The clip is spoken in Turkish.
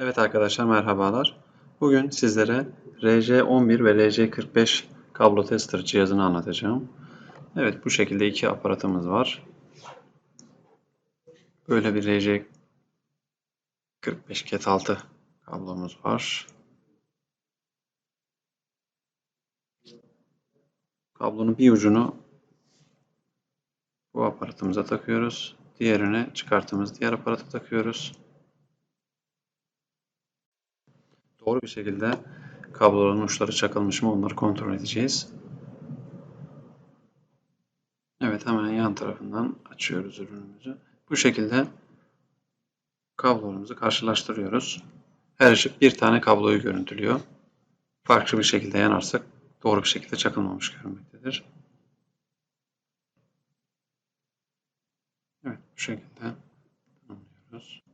Evet arkadaşlar merhabalar. Bugün sizlere RJ11 ve RJ45 kablo tester cihazını anlatacağım. Evet bu şekilde iki aparatımız var. Böyle bir RJ45 ket 6 kablomuz var. Kablonun bir ucunu bu aparatımıza takıyoruz. Diğerini çıkarttığımız diğer aparata takıyoruz. Doğru bir şekilde kabloların uçları çakılmış mı onları kontrol edeceğiz. Evet hemen yan tarafından açıyoruz ürünümüzü. Bu şekilde kablolarımızı karşılaştırıyoruz. Her ışık bir tane kabloyu görüntülüyor. Farklı bir şekilde yanarsak doğru bir şekilde çakılmamış görünmektedir. Evet bu şekilde tanımlıyoruz.